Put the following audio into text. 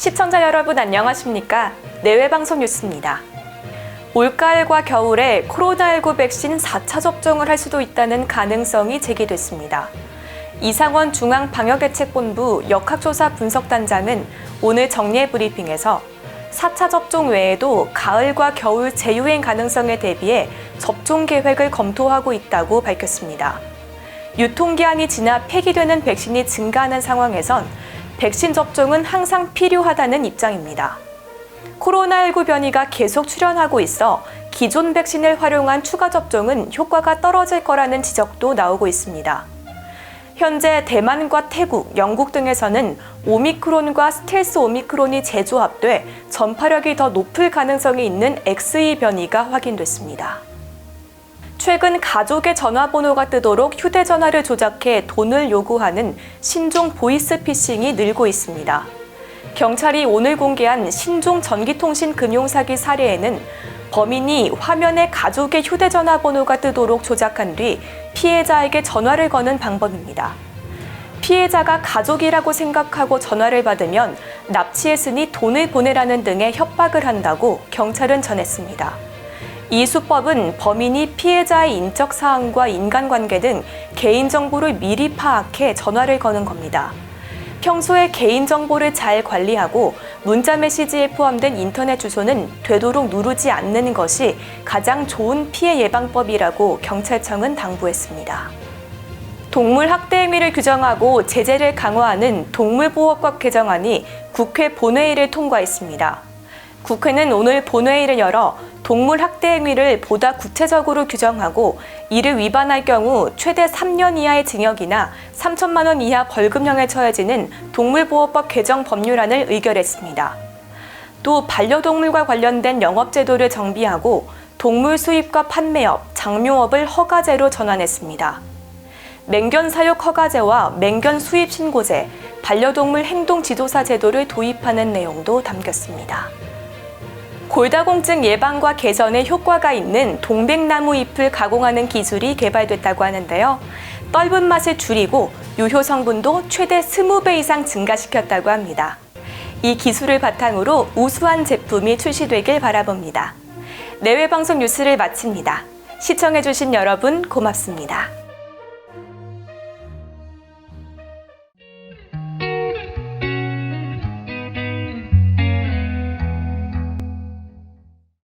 시청자 여러분 안녕하십니까? 내외방송 뉴스입니다. 올가을과 겨울에 코로나19 백신 4차 접종을 할 수도 있다는 가능성이 제기됐습니다. 이상원 중앙방역대책본부 역학조사 분석단장은 오늘 정례 브리핑에서 4차 접종 외에도 가을과 겨울 재유행 가능성에 대비해 접종 계획을 검토하고 있다고 밝혔습니다. 유통기한이 지나 폐기되는 백신이 증가하는 상황에선 백신 접종은 항상 필요하다는 입장입니다. 코로나19 변이가 계속 출현하고 있어 기존 백신을 활용한 추가 접종은 효과가 떨어질 거라는 지적도 나오고 있습니다. 현재 대만과 태국, 영국 등에서는 오미크론과 스텔스 오미크론이 재조합돼 전파력이 더 높을 가능성이 있는 XE 변이가 확인됐습니다. 최근 가족의 전화번호가 뜨도록 휴대전화를 조작해 돈을 요구하는 신종 보이스피싱이 늘고 있습니다. 경찰이 오늘 공개한 신종 전기통신 금융사기 사례에는 범인이 화면에 가족의 휴대전화 번호가 뜨도록 조작한 뒤 피해자에게 전화를 거는 방법입니다. 피해자가 가족이라고 생각하고 전화를 받으면 납치했으니 돈을 보내라는 등의 협박을 한다고 경찰은 전했습니다. 이 수법은 범인이 피해자의 인적 사항과 인간관계 등 개인정보를 미리 파악해 전화를 거는 겁니다. 평소에 개인정보를 잘 관리하고 문자 메시지에 포함된 인터넷 주소는 되도록 누르지 않는 것이 가장 좋은 피해 예방법이라고 경찰청은 당부했습니다. 동물 학대 행위를 규정하고 제재를 강화하는 동물보호법 개정안이 국회 본회의를 통과했습니다. 국회는 오늘 본회의를 열어 동물 학대 행위를 보다 구체적으로 규정하고 이를 위반할 경우 최대 3년 이하의 징역이나 3천만 원 이하 벌금형에 처해지는 동물보호법 개정 법률안을 의결했습니다. 또 반려동물과 관련된 영업제도를 정비하고 동물 수입과 판매업, 장묘업을 허가제로 전환했습니다. 맹견 사육 허가제와 맹견 수입 신고제, 반려동물 행동 지도사 제도를 도입하는 내용도 담겼습니다. 골다공증 예방과 개선에 효과가 있는 동백나무 잎을 가공하는 기술이 개발됐다고 하는데요. 떫은 맛을 줄이고 유효 성분도 최대 20배 이상 증가시켰다고 합니다. 이 기술을 바탕으로 우수한 제품이 출시되길 바라봅니다. 내외 방송 뉴스를 마칩니다. 시청해주신 여러분 고맙습니다.